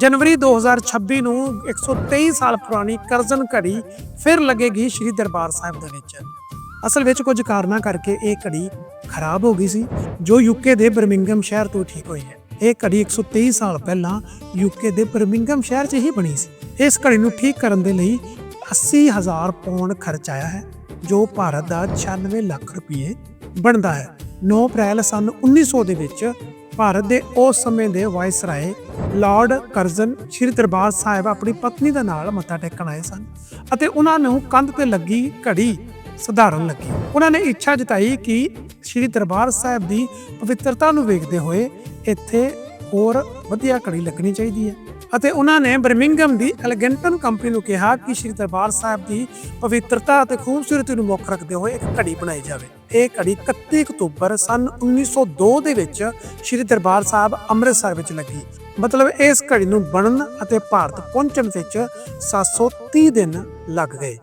ਜਨਵਰੀ 2026 ਨੂੰ 123 ਸਾਲ ਪੁਰਾਣੀ ਕਰਜ਼ਨ ਘੜੀ ਫਿਰ ਲੱਗੇਗੀ ਸ੍ਰੀ ਦਰਬਾਰ ਸਾਹਿਬ ਦੇ ਵਿੱਚ। ਅਸਲ ਵਿੱਚ ਕੁਝ ਕਾਰਨਾਂ ਕਰਕੇ ਇਹ ਘੜੀ ਖਰਾਬ ਹੋ ਗਈ ਸੀ, ਜੋ ਯੂਕੇ ਦੇ ਬਰਮਿੰਗਮ ਸ਼ਹਿਰ ਤੋਂ ਠੀਕ ਹੋਈ ਹੈ। ਇਹ ਘੜੀ 123 ਸਾਲ ਪਹਿਲਾਂ ਯੂਕੇ ਦੇ ਬਰਮਿੰਗਮ ਸ਼ਹਿਰ 'ਚ ਹੀ ਬਣੀ ਸੀ। ਇਸ ਘੜੀ ਨੂੰ ਠੀਕ ਕਰਨ ਦੇ ਲਈ 80000 ਪੌਂਡ ਖਰਚ ਆਇਆ ਹੈ, ਜੋ ਭਾਰਤ ਦਾ 96 ਲੱਖ ਰੁਪਏ ਬਣਦਾ ਹੈ। 9 ਅਪ੍ਰੈਲ ਸਨ 1900 ਦੇ ਵਿੱਚ ਭਾਰਤ ਦੇ ਉਸ ਸਮੇਂ ਦੇ viceroy Lord Curzon Sri Darbar Sahib ਆਪਣੀ ਪਤਨੀ ਦੇ ਨਾਲ ਮੱਥਾ ਟੇਕਣ ਆਏ ਸਨ ਅਤੇ ਉਹਨਾਂ ਨੂੰ ਕੰਧ ਤੇ ਲੱਗੀ ਘੜੀ ਸਧਾਰਨ ਲੱਗੀ। ਉਹਨਾਂ ਨੇ ਇੱਛਾ ਜਤਾਈ ਕਿ ਸ੍ਰੀ ਦਰਬਾਰ ਸਾਹਿਬ ਦੀ ਪਵਿੱਤਰਤਾ ਨੂੰ ਵੇਖਦੇ ਹੋਏ ਇੱਥੇ ਹੋਰ ਵਧੀਆ ਘੜੀ ਲੱਗਣੀ ਚਾਹੀਦੀ ਹੈ। ਅਤੇ ਉਹਨਾਂ ਨੇ ਬਰਮਿੰਗਮ ਦੀ ਐਲੀਗੈਂਟਨ ਕੰਪਨੀ ਨੂੰ ਕਿਹਾ ਕਿ ਸ੍ਰੀ ਦਰਬਾਰ ਸਾਹਿਬ ਦੀ ਪਵਿੱਤਰਤਾ ਅਤੇ ਖੂਬਸੂਰਤੀ ਨੂੰ ਮੁੱਖ ਰੱਖਦੇ ਹੋਏ ਇੱਕ ਘੜੀ ਬਣਾਈ ਜਾਵੇ। ਇਹ ਘੜੀ 31 ਅਕਤੂਬਰ ਸਨ 1902 ਦੇ ਵਿੱਚ ਸ੍ਰੀ ਦਰਬਾਰ ਸਾਹਿਬ ਅੰਮ੍ਰਿਤਸਰ ਵਿੱਚ ਲੱਗੀ। ਮਤਲਬ ਇਸ ਘੜੀ ਨੂੰ ਬਣਨ ਅਤੇ ਭਾਰਤ ਪਹੁੰਚਣ ਵਿੱਚ 730 ਦਿਨ ਲੱਗ ਗਏ।